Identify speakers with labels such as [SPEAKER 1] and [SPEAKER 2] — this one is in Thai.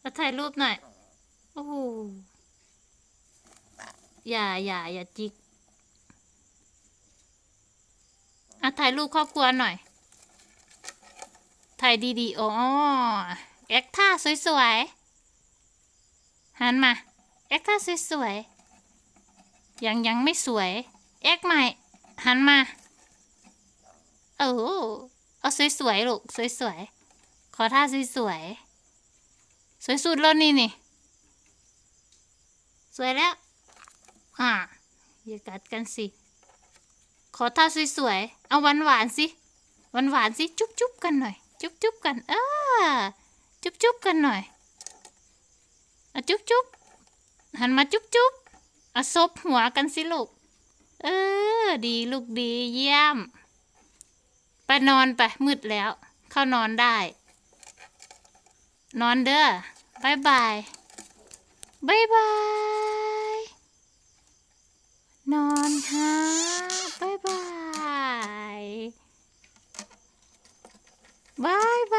[SPEAKER 1] เอาถ่ายรูปหน่อย โอ้โห อย่าอย่าอย่าจิกเอาถ่ายรูปครอบครัวหน่อย ถ่ายดีๆ อ๋อ แอคท่าสวยๆ หันมา แอคท่าสวยๆ ยังยังไม่สวย แอคใหม่ หันมา เออเอาสวยๆ ลูก สวยๆ ขอท่าสวยๆ สวยสุดแล้วนี่นี่ สวยแล้ว อ่าอย่ากัดกันสิ ขอท่าสวยๆ เอาหวานหวานสิ หวานหวานสิ จุ๊บจุ๊บกันหน่อย จุ๊บจุ๊บกัน เออ จุ๊บจุ๊บกันหน่อยเอาจุ๊บจุ๊บหันมาจุ๊บจุ๊บเอาซบหัวกันสิลูก เออ ดีลูกดีเยี่ยม ไปนอนไปมืดแล้ว เข้านอนได้ นอนเด้อบายบายบายบาย นอนฮะบายบายบายบ